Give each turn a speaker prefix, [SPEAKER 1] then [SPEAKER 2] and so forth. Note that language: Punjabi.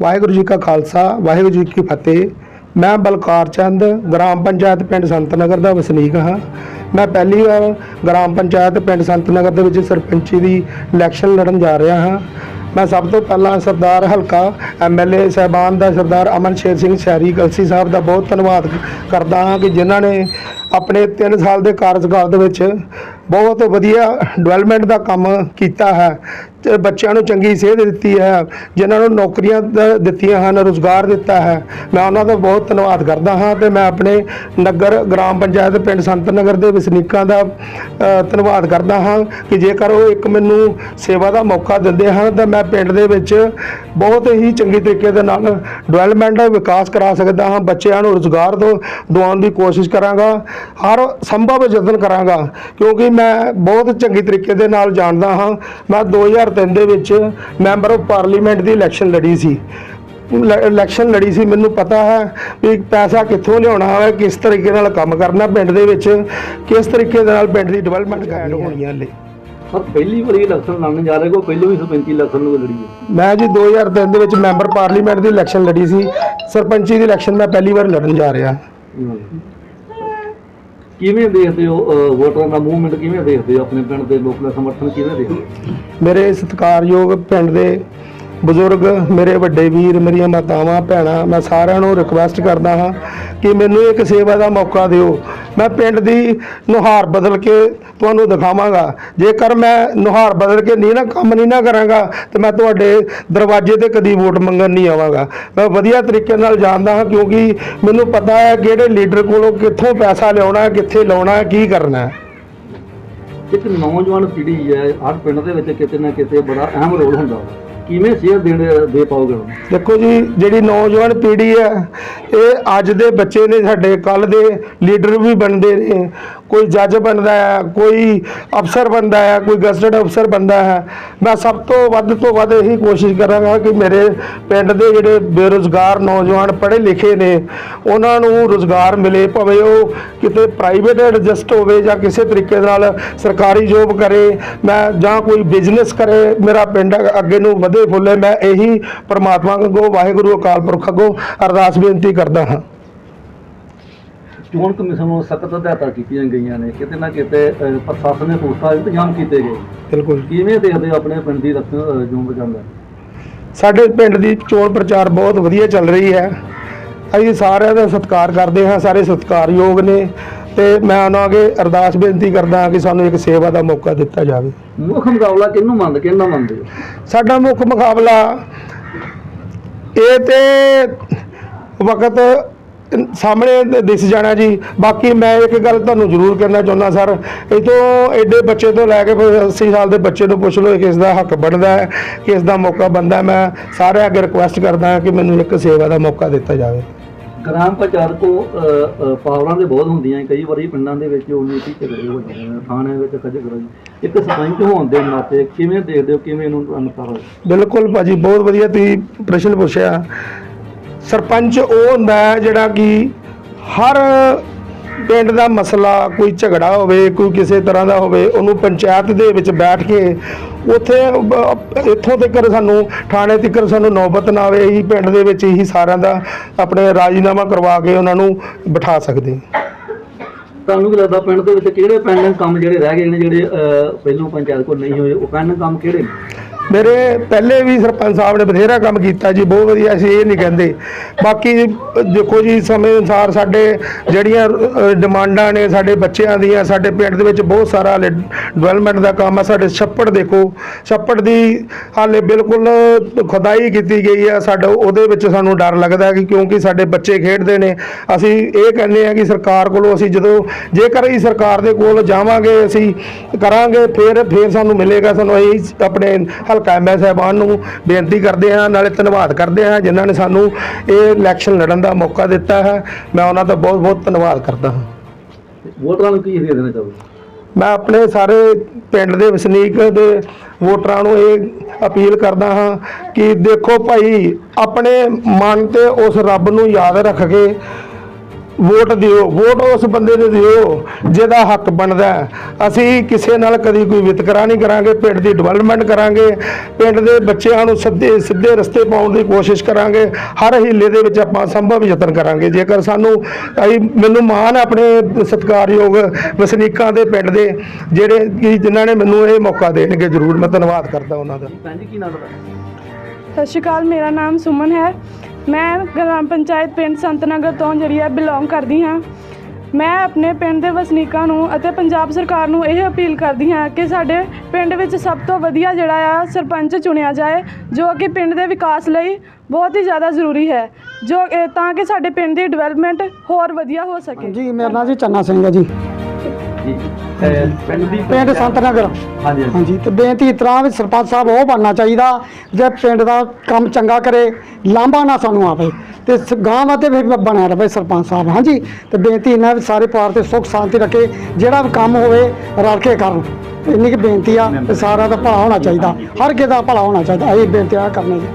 [SPEAKER 1] ਵਾਹਿਗੁਰੂ ਜੀ ਕਾ ਖਾਲਸਾ, ਵਾਹਿਗੁਰੂ ਜੀ ਕੀ ਫਤਿਹ। ਮੈਂ ਬਲਕਾਰ ਚੰਦ, ਗ੍ਰਾਮ ਪੰਚਾਇਤ ਪਿੰਡ ਸੰਤਨਗਰ ਦਾ ਵਸਨੀਕ ਹਾਂ। ਮੈਂ ਪਹਿਲੀ ਵਾਰ ਗ੍ਰਾਮ ਪੰਚਾਇਤ ਪਿੰਡ ਸੰਤਨਗਰ ਦੇ ਵਿੱਚ ਸਰਪੰਚੀ ਦੀ ਇਲੈਕਸ਼ਨ ਲੜਨ ਜਾ ਰਿਹਾ ਹਾਂ। ਮੈਂ ਸਭ ਤੋਂ ਪਹਿਲਾਂ ਸਰਦਾਰ ਹਲਕਾ ਐਮਐਲਏ ਸਹਿਬਾਨ ਦਾ ਸਰਦਾਰ ਅਮਨ ਸ਼ੇਰ ਸਿੰਘ ਸ਼ਹਿਰੀ ਕਲਸੀ ਸਾਹਿਬ ਦਾ ਬਹੁਤ ਧੰਨਵਾਦ ਕਰਦਾ ਹਾਂ ਕਿ ਜਿਨ੍ਹਾਂ ਨੇ ਆਪਣੇ 3 ਸਾਲ ਦੇ ਕਾਰਜਕਾਲ ਦੇ ਵਿੱਚ ਬਹੁਤ ਵਧੀਆ ਡਿਵੈਲਪਮੈਂਟ ਦਾ ਕੰਮ ਕੀਤਾ ਹੈ। ਤੇ ਬੱਚਿਆਂ ਨੂੰ ਚੰਗੀ ਸੇਧ ਦਿੱਤੀ ਹੈ, ਜਿਨ੍ਹਾਂ ਨੂੰ ਨੌਕਰੀਆਂ ਦਿੱਤੀਆਂ ਹਨ, ਰੋਜ਼ਗਾਰ ਦਿੱਤਾ ਹੈ। ਮੈਂ ਉਹਨਾਂ ਦਾ ਬਹੁਤ ਧੰਨਵਾਦ ਕਰਦਾ ਹਾਂ ਤੇ ਮੈਂ ਆਪਣੇ ਨਗਰ ਗ੍ਰਾਮ ਪੰਚਾਇਤ ਪਿੰਡ ਸੰਤ ਨਗਰ ਦੇ ਵਸਨੀਕਾਂ ਦਾ ਧੰਨਵਾਦ ਕਰਦਾ ਹਾਂ ਕਿ ਜੇਕਰ ਉਹ ਇੱਕ ਮੈਨੂੰ ਸੇਵਾ ਦਾ ਮੌਕਾ ਦਿੰਦੇ ਹਨ, ਤਾਂ ਮੈਂ ਪਿੰਡ ਦੇ ਵਿੱਚ ਬਹੁਤ ਹੀ ਚੰਗੇ ਤਰੀਕੇ ਦੇ ਨਾਲ ਡਿਵੈਲਪਮੈਂਟ ਦਾ ਵਿਕਾਸ ਕਰਾ ਸਕਦਾ ਹਾਂ। ਬੱਚਿਆਂ ਨੂੰ ਰੋਜ਼ਗਾਰ ਦੋ, ਦਿਵਾਉਣ ਦੀ ਕੋਸ਼ਿਸ਼ ਕਰਾਂਗਾ। ਹਰ ਸੰਭਵ ਯਤਨ ਕਰਾਂਗਾ, ਕਿਉਂਕਿ ਮੈਂ ਬਹੁਤ ਚੰਗੇ ਤਰੀਕੇ ਦੇ ਨਾਲ ਜਾਣਦਾ ਹਾਂ। ਮੈਂ 2003 ਦੇ ਵਿੱਚ ਮੈਂਬਰ ਆਫ ਪਾਰਲੀਮੈਂਟ ਦੀ ਇਲੈਕਸ਼ਨ ਲੜੀ ਸੀ। ਇਲੈਕਸ਼ਨ ਲੜੀ ਸੀ ਮੈਨੂੰ ਪਤਾ ਹੈ ਵੀ ਪੈਸਾ ਕਿੱਥੋਂ ਲਿਆਉਣਾ ਹੈ ਕਿਸ ਤਰੀਕੇ ਨਾਲ ਕੰਮ ਕਰਨਾ ਪਿੰਡ ਦੇ ਵਿੱਚ ਕਿਸ ਤਰੀਕੇ ਦੇ ਨਾਲ ਪਿੰਡ ਦੀ ਡਿਵੈਲਪਮੈਂਟ ਕਰਨੀ ਹੋਣੀ ਹੈ ਲਈ
[SPEAKER 2] ਸਰ ਪਹਿਲੀ ਵਾਰੀ ਇਲੈਕਸ਼ਨ ਲੜਨ ਜਾ ਰਹੇ ਕੋ ਪਹਿਲੋਂ ਵੀ ਸਰਪੰਚੀ ਇਲੈਕਸ਼ਨ ਨੂੰ ਲੜੀ ਹੈ।
[SPEAKER 1] ਮੈਂ ਜੀ 2003 ਦੇ ਵਿੱਚ ਮੈਂਬਰ ਪਾਰਲੀਮੈਂਟ ਦੀ ਇਲੈਕਸ਼ਨ ਲੜੀ ਸੀ। ਸਰਪੰਚੀ ਦੀ ਇਲੈਕਸ਼ਨ ਮੈਂ ਪਹਿਲੀ ਵਾਰ ਲੜਨ ਜਾ ਰਿਹਾ।
[SPEAKER 2] ਕਿਵੇਂ ਦੇਖਦੇ ਹੋ ਵੋਟਰਾਂ ਦਾ ਮੂਵਮੈਂਟ ਕਿਵੇਂ ਦੇਖਦੇ ਹੋ ਆਪਣੇ ਪਿੰਡ ਦੇ ਲੋਕਾਂ ਦਾ ਸਮਰਥਨ ਕਿਵੇਂ ਦੇਖਦੇ ਹੋ?
[SPEAKER 1] ਮੇਰੇ ਸਤਿਕਾਰਯੋਗ ਪਿੰਡ ਦੇ ਬਜ਼ੁਰਗ, ਮੇਰੇ ਵੱਡੇ ਵੀਰ, ਮੇਰੀਆਂ ਮਾਤਾਵਾਂ, ਭੈਣਾਂ, ਮੈਂ ਸਾਰਿਆਂ ਨੂੰ ਰਿਕੁਐਸਟ ਕਰਦਾ ਹਾਂ ਕਿ ਮੈਨੂੰ ਇੱਕ ਸੇਵਾ ਦਾ ਮੌਕਾ ਦਿਓ। ਮੈਂ ਪਿੰਡ ਦੀ ਨੁਹਾਰ ਬਦਲ ਕੇ ਤੁਹਾਨੂੰ ਦਿਖਾਵਾਂਗਾ। ਜੇਕਰ ਮੈਂ ਨੁਹਾਰ ਬਦਲ ਕੇ ਨਹੀਂ ਨਾ ਕੰਮ ਨਹੀਂ ਨਾ ਕਰਾਂਗਾ, ਤੇ ਮੈਂ ਤੁਹਾਡੇ ਦਰਵਾਜ਼ੇ ਤੇ ਕਦੀ ਵੋਟ ਮੰਗਣ ਨਹੀਂ ਆਵਾਂਗਾ। ਮੈਂ ਵਧੀਆ ਤਰੀਕੇ ਨਾਲ ਜਾਣਦਾ ਹਾਂ, ਕਿਉਂਕਿ ਮੈਨੂੰ ਪਤਾ ਹੈ ਕਿਹੜੇ ਲੀਡਰ ਕੋਲੋਂ ਕਿੱਥੋਂ ਪੈਸਾ ਲਿਆਉਣਾ ਕਿੱਥੇ ਲਾਉਣਾ ਕੀ ਕਰਨਾ
[SPEAKER 2] ਇੱਕ ਨੌਜਵਾਨ ਪੀੜ੍ਹੀ ਹੈ, ਹਰ ਪਿੰਡ ਦੇ ਵਿੱਚ ਕਿਤੇ ਨਾ ਕਿਤੇ ਬੜਾ ਅਹਿਮ ਰੋਲ ਹੁੰਦਾ ਵਾ। ਕਿਵੇਂ ਸੇਧ ਦੇਣ ਦੇ ਪਾਓਗੇ
[SPEAKER 1] ਦੇਖੋ ਜੀ, ਜਿਹੜੀ ਨੌਜਵਾਨ ਪੀੜ੍ਹੀ ਹੈ, ਇਹ ਅੱਜ ਦੇ ਬੱਚੇ ਨੇ ਸਾਡੇ ਕੱਲ ਦੇ ਲੀਡਰ ਵੀ ਬਣਦੇ ਨੇ। ਕੋਈ ਜੱਜ ਬਣਦਾ ਹੈ, ਕੋਈ ਅਫਸਰ ਬਣਦਾ ਹੈ, ਕੋਈ ਗਜ਼ਟਡ ਅਫਸਰ ਬਣਦਾ ਹੈ, ਮੈਂ ਸਭ ਤੋਂ ਵੱਧ ਤੋਂ ਵੱਧ ਇਹੀ ਕੋਸ਼ਿਸ਼ ਕਰਾਂਗਾ ਕਿ ਮੇਰੇ ਪਿੰਡ ਦੇ ਜਿਹੜੇ ਬੇਰੁਜ਼ਗਾਰ ਨੌਜਵਾਨ ਪੜ੍ਹੇ ਲਿਖੇ ਨੇ, ਉਹਨਾਂ ਨੂੰ ਰੁਜ਼ਗਾਰ ਮਿਲੇ, ਭਾਵੇਂ ਉਹ ਕਿਤੇ ਪ੍ਰਾਈਵੇਟ ਐਡਜਸਟ ਹੋਵੇ ਜਾਂ ਕਿਸੇ ਤਰੀਕੇ ਨਾਲ ਸਰਕਾਰੀ ਜੋਬ ਕਰੇ, ਮੈਂ ਜਾਂ ਕੋਈ ਬਿਜ਼ਨਸ ਕਰੇ, ਮੇਰਾ ਪਿੰਡ ਅੱਗੇ ਨੂੰ ਵਧੇ ਫੁੱਲੇ, ਮੈਂ ਇਹੀ ਪਰਮਾਤਮਾ ਅੱਗੋਂ, ਵਾਹਿਗੁਰੂ ਅਕਾਲ ਪੁਰਖ ਅੱਗੋਂ ਅਰਦਾਸ ਬੇਨਤੀ ਕਰਦਾ ਹਾਂ।
[SPEAKER 2] ਚੋਣ ਕਮਿਸ਼ਨ ਨੂੰ ਸਖਤ ਹਦਾਇਤਾਂ ਕੀਤੀਆਂ ਗਈਆਂ ਨੇ ਕਿਤੇ ਨਾ ਕਿਤੇ ਅਹ, ਪ੍ਰਸ਼ਾਸਨ ਨੇ ਪੁਖਤਾ ਇੰਤਜ਼ਾਮ ਕੀਤੇ ਗਏ।
[SPEAKER 1] ਬਿਲਕੁਲ
[SPEAKER 2] ਕਿਵੇਂ ਦੇਖਦੇ ਹੋ ਆਪਣੇ ਪਿੰਡ ਦੀ ਰੱਖਿਆ ਜੂਮ ਬਚਾਉਂਦਾ?
[SPEAKER 1] ਸਾਡੇ ਪਿੰਡ ਦੀ ਚੋਣ ਪ੍ਰਚਾਰ ਬਹੁਤ ਵਧੀਆ ਚੱਲ ਰਹੀ ਹੈ। ਅਸੀਂ ਸਾਰਿਆਂ ਦਾ ਸਤਿਕਾਰ ਕਰਦੇ ਹਾਂ ਸਾਰੇ ਸਤਿਕਾਰਯੋਗ ਨੇ ਤੇ ਮੈਂ ਉਹਨਾਂ ਅੱਗੇ ਅਰਦਾਸ ਬੇਨਤੀ ਕਰਦਾ ਹਾਂ ਕਿ ਸਾਨੂੰ ਇੱਕ ਸੇਵਾ ਦਾ ਮੌਕਾ ਦਿੱਤਾ ਜਾਵੇ।
[SPEAKER 2] ਮੁੱਖ ਮੁਕਾਬਲਾ ਕਿਹਨੂੰ ਮੰਨਦੇ ਕਿਹਨੂੰ ਮੰਨਦੇ? ਹੋ
[SPEAKER 1] ਸਾਡਾ ਮੁੱਖ ਮੁਕਾਬਲਾ ਇਹ ਤੇ ਵਕਤ ਸਾਹਮਣੇ ਦਿਸ ਜਾਣਾ ਜੀ। ਬਾਕੀ ਮੈਂ ਇੱਕ ਗੱਲ ਤੁਹਾਨੂੰ ਜ਼ਰੂਰ ਕਹਿਣਾ ਚਾਹੁੰਦਾ ਸਰ। ਇਹ ਤੋਂ ਐਡੇ ਬੱਚੇ ਤੋਂ ਲੈ ਕੇ ਫਿਰ 80 ਸਾਲ ਦੇ ਬੱਚੇ ਨੂੰ ਪੁੱਛ ਲਓ ਕਿਸ ਦਾ ਹੱਕ ਬਣਦਾ ਹੈ ਕਿਸ ਦਾ ਮੌਕਾ ਬਣਦਾ। ਮੈਂ ਸਾਰਿਆਂ ਅੱਗੇ ਰਿਕੁਐਸਟ ਕਰਦਾ ਕਿ ਮੈਨੂੰ ਇੱਕ ਸੇਵਾ ਦਾ ਮੌਕਾ ਦਿੱਤਾ ਜਾਵੇ।
[SPEAKER 2] ਗ੍ਰਾਮ ਪੰਚਾਇਤ ਕੋ ਪਾਵਰਾਂ ਦੇ ਬਹੁਤ ਹੁੰਦੀਆਂ ਕਈ ਵਾਰੀ ਪਿੰਡਾਂ ਦੇ ਵਿੱਚ ਉਹ ਨੀਤੀ ਝਗੜੇ ਹੋ ਜਾਂਦੇ ਨੇ ਥਾਣੇ ਵਿੱਚ ਕਰੋ ਜੀ ਇੱਕ ਸਰਪੰਚ ਹੋਣ ਦੇ ਨਾਤੇ ਕਿਵੇਂ ਦੇਖਦੇ ਹੋ ਕਿਵੇਂ ਇਹਨੂੰ ਅਨੁਸਾਰ?
[SPEAKER 1] ਬਿਲਕੁਲ ਭਾਜੀ ਬਹੁਤ ਵਧੀਆ ਤੁਸੀਂ ਪ੍ਰਸ਼ਨ ਪੁੱਛਿਆ। ਸਰਪੰਚ ਉਹ ਹੁੰਦਾ ਹੈ ਜਿਹੜਾ ਕਿ ਹਰ ਪਿੰਡ ਦਾ ਮਸਲਾ ਕੋਈ ਝਗੜਾ ਹੋਵੇ, ਕੋਈ ਕਿਸੇ ਤਰ੍ਹਾਂ ਦਾ ਹੋਵੇ, ਉਹਨੂੰ ਪੰਚਾਇਤ ਦੇ ਵਿੱਚ ਬੈਠ ਕੇ ਉੱਥੇ ਇੱਥੋਂ ਤੱਕ ਸਾਨੂੰ ਥਾਣੇ ਤੱਕ ਸਾਨੂੰ ਨੌਬਤ ਨਾ ਆਵੇ, ਇਹੀ ਪਿੰਡ ਦੇ ਵਿੱਚ ਹੀ ਸਾਰਿਆਂ ਦਾ ਆਪਣੇ ਰਾਜੀਨਾਮਾ ਕਰਵਾ ਕੇ ਉਹਨਾਂ ਨੂੰ ਬਿਠਾ ਸਕਦੇ
[SPEAKER 2] ਤੁਹਾਨੂੰ ਕੀ ਲੱਗਦਾ ਪਿੰਡ ਦੇ ਵਿੱਚ ਕਿਹੜੇ ਪੈਂਡਿੰਗ ਕੰਮ ਜਿਹੜੇ ਰਹਿ ਗਏ ਨੇ ਜਿਹੜੇ ਪਹਿਲੋਂ ਪੰਚਾਇਤ ਕੋਲ ਨਹੀਂ ਹੋਏ, ਉਹ ਪੈਂਡਿੰਗ ਕੰਮ ਕਿਹੜੇ ਨੇ?
[SPEAKER 1] ਮੇਰੇ ਪਹਿਲੇ ਵੀ ਸਰਪੰਚ ਸਾਹਿਬ ਨੇ ਬਥੇਰਾ ਕੰਮ ਕੀਤਾ ਜੀ, ਬਹੁਤ ਵਧੀਆ ਸੀ, ਇਹ ਨਹੀਂ ਕਹਿੰਦੇ। ਬਾਕੀ ਦੇਖੋ ਜੀ, ਸਮੇਂ ਅਨੁਸਾਰ ਸਾਡੇ ਜਿਹੜੀਆਂ ਡਿਮਾਂਡਾਂ ਨੇ ਸਾਡੇ ਬੱਚਿਆਂ ਦੀਆਂ, ਸਾਡੇ ਪਿੰਡ ਦੇ ਵਿੱਚ ਬਹੁਤ ਸਾਰਾ ਡਿਵੈਲਪਮੈਂਟ ਦਾ ਕੰਮ ਆ, ਸਾਡੇ ਛੱਪੜ ਦੇਖੋ, ਛੱਪੜ ਦੀ ਹਾਲੇ ਬਿਲਕੁਲ ਖੁਦਾਈ ਕੀਤੀ ਗਈ ਆ, ਸਾਡਾ ਉਹਦੇ ਵਿੱਚ ਸਾਨੂੰ ਡਰ ਲੱਗਦਾ ਕਿ ਕਿਉਂਕਿ ਸਾਡੇ ਬੱਚੇ ਖੇਡਦੇ ਨੇ। ਅਸੀਂ ਇਹ ਕਹਿੰਦੇ ਆ ਕਿ ਸਰਕਾਰ ਕੋਲੋਂ ਅਸੀਂ ਜਦੋਂ, ਜੇਕਰ ਅਸੀਂ ਸਰਕਾਰ ਦੇ ਕੋਲ ਜਾਵਾਂਗੇ, ਅਸੀਂ ਕਰਾਂਗੇ, ਫਿਰ ਫਿਰ ਸਾਨੂੰ ਮਿਲੇਗਾ, ਸਾਨੂੰ ਇਹ ਆਪਣੇ ਹਲਕਾ ਐਮਐਸ ਸਾਹਿਬਾਨ ਨੂੰ ਬੇਨਤੀ ਕਰਦੇ ਹਾਂ ਨਾਲੇ ਧੰਨਵਾਦ ਕਰਦੇ ਹਾਂ ਜਿਨ੍ਹਾਂ ਨੇ ਸਾਨੂੰ ਇਹ ਇਲੈਕਸ਼ਨ ਲੜਨ ਦਾ ਮੌਕਾ ਦਿੱਤਾ ਹੈ। ਮੈਂ ਉਹਨਾਂ ਦਾ ਬਹੁਤ ਬਹੁਤ ਧੰਨਵਾਦ ਕਰਦਾ ਹਾਂ।
[SPEAKER 2] ਵੋਟਰਾਂ ਨੂੰ ਕੀ ਦੇਣਾ ਚਾਹੋਗੇ?
[SPEAKER 1] ਮੈਂ ਆਪਣੇ ਸਾਰੇ ਪਿੰਡ ਦੇ ਵਸਨੀਕ ਦੇ ਵੋਟਰਾਂ ਨੂੰ ਇਹ ਅਪੀਲ ਕਰਦਾ ਹਾਂ ਕਿ ਦੇਖੋ ਭਾਈ ਆਪਣੇ ਮਨ ਤੇ ਉਸ ਰੱਬ ਨੂੰ ਯਾਦ ਰੱਖ ਕੇ ਵੋਟ ਦਿਓ ਵੋਟ ਉਸ ਬੰਦੇ ਨੂੰ ਦਿਓ ਜਿਹਦਾ ਹੱਕ ਬਣਦਾ ਹੈ। ਅਸੀਂ ਕਿਸੇ ਨਾਲ ਕਦੀ ਕੋਈ ਵਿਤਕਰਾ ਨਹੀਂ ਕਰਾਂਗੇ ਪਿੰਡ ਦੀ ਡਿਵੈਲਪਮੈਂਟ ਕਰਾਂਗੇ ਪਿੰਡ ਦੇ ਬੱਚਿਆਂ ਨੂੰ ਸਿੱਧੇ ਸਿੱਧੇ ਰਸਤੇ ਪਾਉਣ ਦੀ ਕੋਸ਼ਿਸ਼ ਕਰਾਂਗੇ ਹਰ ਹੀਲੇ ਦੇ ਵਿੱਚ ਆਪਾਂ ਸੰਭਵ ਯਤਨ ਕਰਾਂਗੇ। ਜੇਕਰ ਸਾਨੂੰ ਅਸੀਂ ਮੈਨੂੰ ਮਾਣ ਆਪਣੇ ਸਤਿਕਾਰਯੋਗ ਵਸਨੀਕਾਂ ਦੇ ਪਿੰਡ ਦੇ ਜਿਹੜੇ ਕਿ ਜਿਨ੍ਹਾਂ ਨੇ ਮੈਨੂੰ ਇਹ ਮੌਕਾ ਦੇਣਗੇ ਜ਼ਰੂਰ ਮੈਂ ਧੰਨਵਾਦ ਕਰਦਾ ਉਹਨਾਂ ਦਾ।
[SPEAKER 3] ਸਤਿ ਸ਼੍ਰੀ ਅਕਾਲ ਮੇਰਾ ਨਾਮ ਸੁਮਨ ਹੈ। ਮੈਂ ਗ੍ਰਾਮ ਪੰਚਾਇਤ ਪਿੰਡ ਸੰਤਨਗਰ ਤੋਂ ਜਿਹੜੀ ਹੈ ਬਿਲੋਂਗ ਕਰਦੀ ਹਾਂ। ਮੈਂ ਆਪਣੇ ਪਿੰਡ ਦੇ ਵਸਨੀਕਾਂ ਨੂੰ ਅਤੇ ਪੰਜਾਬ ਸਰਕਾਰ ਨੂੰ ਇਹ ਅਪੀਲ ਕਰਦੀ ਹਾਂ ਕਿ ਸਾਡੇ ਪਿੰਡ ਵਿੱਚ ਸਭ ਤੋਂ ਵਧੀਆ ਜਿਹੜਾ ਆ ਸਰਪੰਚ ਚੁਣਿਆ ਜਾਏ, ਜੋ ਕਿ ਪਿੰਡ ਦੇ ਵਿਕਾਸ ਲਈ ਬਹੁਤ ਹੀ ਜ਼ਿਆਦਾ ਜ਼ਰੂਰੀ ਹੈ, ਜੋ ਤਾਂ ਕਿ ਸਾਡੇ ਪਿੰਡ ਦੀ ਡਿਵੈਲਪਮੈਂਟ ਹੋਰ ਵਧੀਆ ਹੋ ਸਕੇ।
[SPEAKER 4] ਜੀ ਮੇਰਾ ਨਾਮ ਜੀ ਚੰਨਾ ਸਿੰਘ ਹੈ ਜੀ।
[SPEAKER 2] ਪਿੰਡ ਦੀ
[SPEAKER 4] ਪਿੰਡ ਸੰਤਨਗਰ।
[SPEAKER 2] ਹਾਂਜੀ ਹਾਂਜੀ।
[SPEAKER 4] ਹਾਂਜੀ ਤੇ ਬੇਨਤੀ ਇਸ ਤਰ੍ਹਾਂ ਵੀ ਸਰਪੰਚ ਸਾਹਿਬ ਉਹ ਬਣਨਾ ਚਾਹੀਦਾ ਜੇ ਪਿੰਡ ਦਾ ਕੰਮ ਚੰਗਾ ਕਰੇ ਲਾਂਭਾ ਨਾ ਸਾਨੂੰ ਆਵੇ ਤੇ ਸ- ਗਾਂਹ ਵਾਤੇ ਵੀ ਬਣਿਆ ਰਵੇ ਸਰਪੰਚ ਸਾਹਿਬ ਹਾਂਜੀ। ਤੇ ਬੇਨਤੀ ਇਹਨਾਂ ਵੀ ਸਾਰੇ ਪਰਿਵਾਰ ਤੇ ਸੁੱਖ ਸ਼ਾਂਤੀ ਰੱਖੇ ਜਿਹੜਾ ਵੀ ਕੰਮ ਹੋਵੇ ਰਲ ਕੇ ਕਰਨ। ਇੰਨੀ ਕੁ ਬੇਨਤੀ ਆ ਤੇ ਸਾਰਿਆਂ ਦਾ ਭਲਾ ਹੋਣਾ ਚਾਹੀਦਾ। ਹਰ ਕਿਸੇ ਦਾ ਭਲਾ ਹੋਣਾ ਚਾਹੀਦਾ। ਇਹ ਬੇਨਤੀ ਆ ਕਰਨੇ। ਜੀ